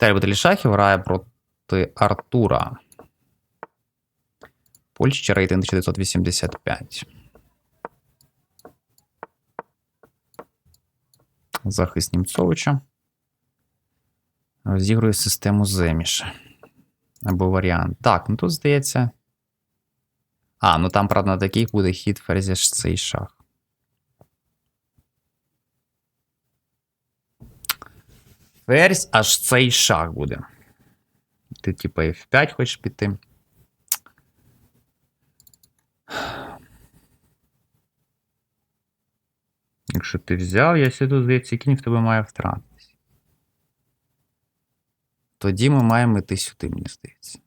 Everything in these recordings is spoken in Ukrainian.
Баталій Шахів грає проти Артура. Польща рейтинг 985. Захист Німцовича. Розігрує систему Земіша. Або варіант. Так, ну тут здається. А, ну там, правда, на таких буде хід ферзя цей шах. Ферзь аж цей шах буде. Ти, типа, F5 хочеш піти. Якщо ти взяв, я сюди, здається, кінь в тебе має втратитись. Тоді ми маємо йти сюди, мені здається.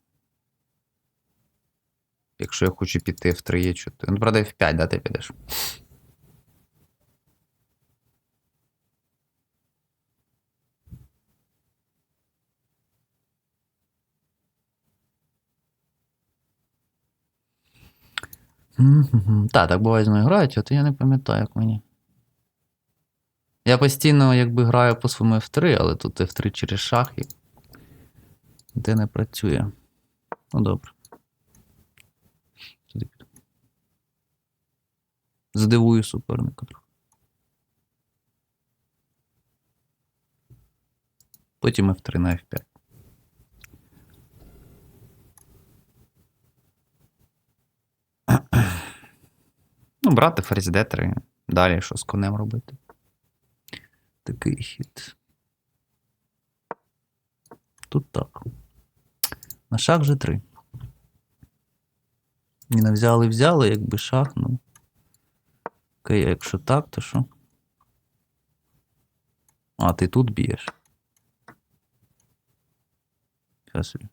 Якщо я хочу піти в 3 є 4. Ну, правда, F5, да, ти підеш. Так, так буває зі мною грають, от я не пам'ятаю, як мені. Я постійно якби граю по своєму F3, але тут F3 через шах і де не працює. Ну добре. Здивую суперника. Потім F3 на F5. Ну, брати ферзь D3. Далі що з конем робити? Такий хід. Тут так. На вже 3. І не взяли, взяли, якби шах, ну. Окей, а якщо так, то що? А, ти тут б'єш. Собі.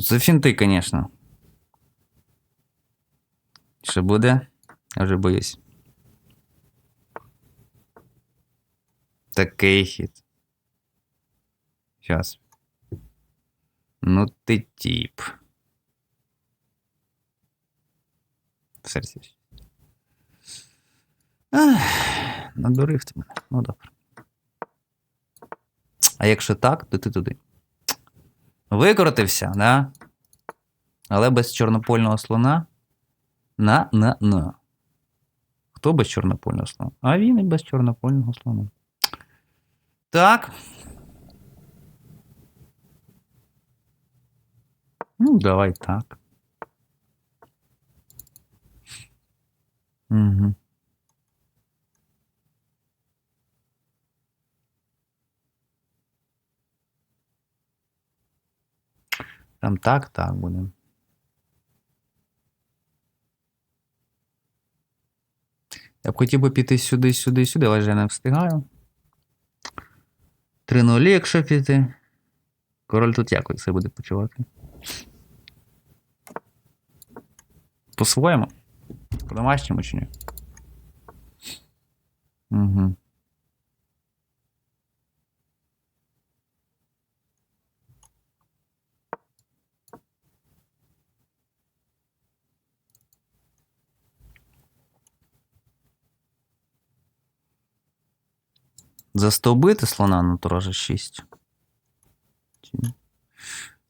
Це фінти, звісно. Що буде? Я вже боюсь. Такий хід. Щас. Ну ти тіп. Серці. Надурив ти мене. Ну добре. А якщо так, то ти туди. Викрутився, да? Але без чорнопольного слона. На, на, на. Хто без чорнопольного слона? А він і без чорнопольного слона. Так. Ну, давай так. Угу. Там так, так буде. Я б хотів би піти сюди, сюди, сюди, але вже не встигаю. 3-0, якщо піти. Король тут якось все буде почувати? По-своєму? По-домашньому чи ні? Угу. Застовбити слона на тураже 6.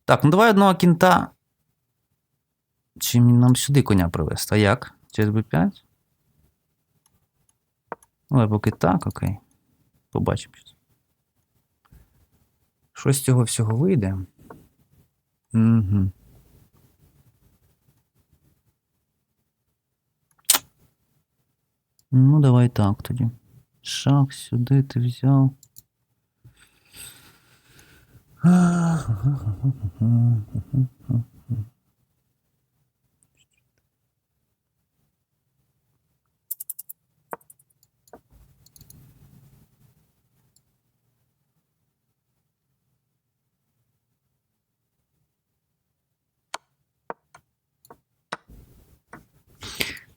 Так, ну давай одного кінта. Чи нам сюди коня привезти? А як? Через b5? Ну, але поки так, окей. Побачимо. Що з цього всього вийде? Угу. Ну, давай так тоді. Шах сюди ти взяв.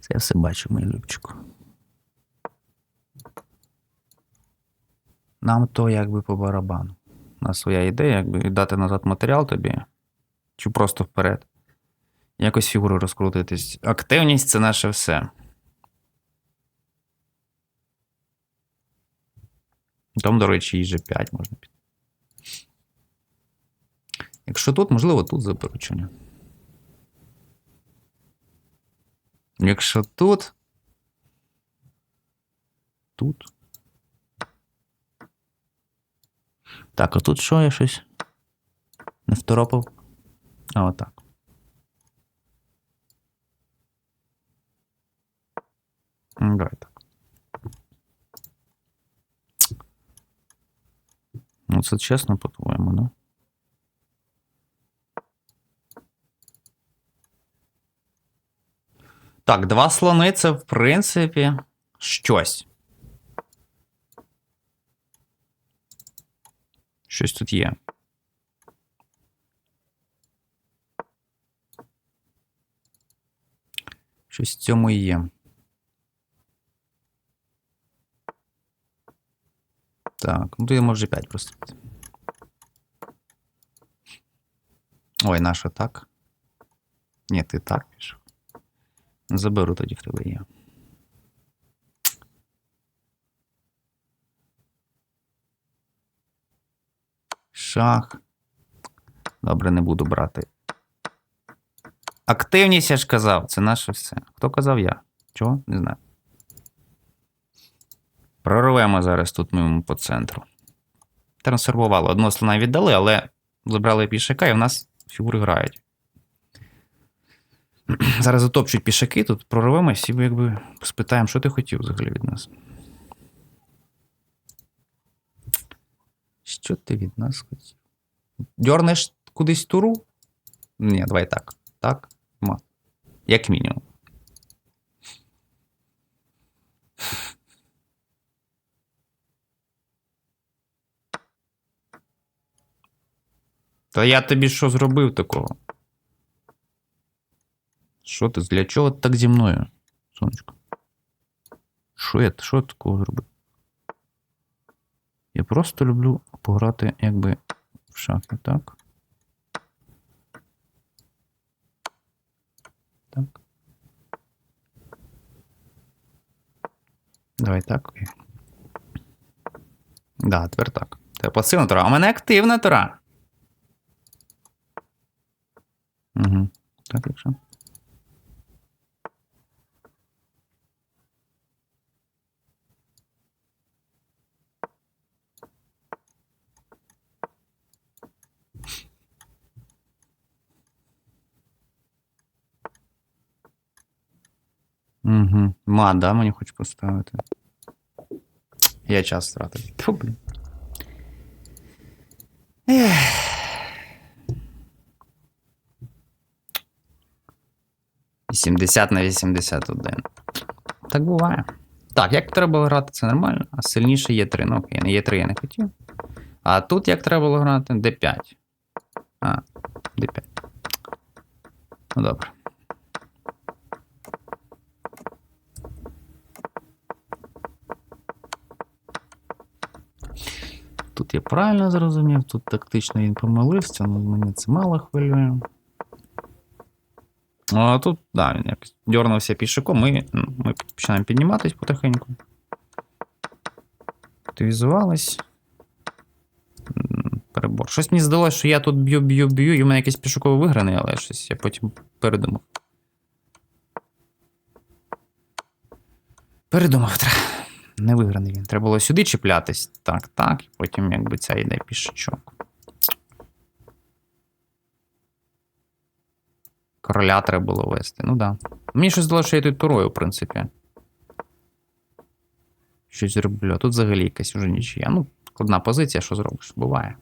Я все бачу, мій Любчику. Нам то якби по барабану. У нас своя ідея, якби віддати назад матеріал тобі, чи просто вперед. Якось фігуру розкрутитись. Активність це наше все. Там, до речі, і G5 можна піти. Якщо тут, можливо, тут ні. Якщо тут. Тут. Так, а тут що я щось? Не второпав? А, отак. Давай так. Ну, це чесно, по-твоєму, ну. Так, два слони це, в принципі, щось. Щось тут є. Щось в цьому і є. Так, ну то можу 5 просто. Ой, наша так. Ні, ти так пішов. Заберу тоді в тебе є. Шах. Добре, не буду брати. Активність, я ж казав, це наше все. Хто казав я? Чого? Не знаю. Прорвемо зараз тут ми по центру. Трансформували. Одного слона віддали, але забрали пішака, і в нас фігури грають. Зараз затопчуть пішаки, тут прорвемось і якби спитаємо, що ти хотів взагалі від нас. Що ти від нас хотів? Дьорнеш кудись туру? Ні, давай так. Так, ма. Як мінімум. Та я тобі що зробив такого? Що ти? Для чого ти так зі мною, сонечко? Що я що я такого зробив? Я просто люблю пограти якби в шахи, так? Так. Давай так. окей. Да, тепер так. Це пасивна тура, а у мене активна тура. Угу. Так, якщо. Угу. Ма, да, мені хоче поставити. Я час втратив. Тьфу, блін. Ех. Вісімдесят на 81. Так буває. Так, як треба було грати, це нормально. А сильніше є 3. Ну, окей, є 3 я не хотів. А тут як треба було грати? D5. А, D5. Ну добре. Тут я правильно зрозумів, тут тактично він помилився, але мені це мало хвилює. Ну, А тут, да, він якось дернувся пішаком, ми, ну, ми починаємо підніматись потихеньку. Активізувались. Перебор. Щось мені здалося, що я тут б'ю, б'ю, б'ю, і в мене якийсь пішаковий виграний, але щось я потім передумав. Передумав. тре- Не виграний він. Треба було сюди чіплятись. Так, так, і потім якби ця йде пішачок. Короля треба було вести. Ну да. Мені щось здалося, що я тут турою, в принципі. Щось зроблю. А тут взагалі якась уже нічия. Ну, складна позиція, що зробиш? Буває.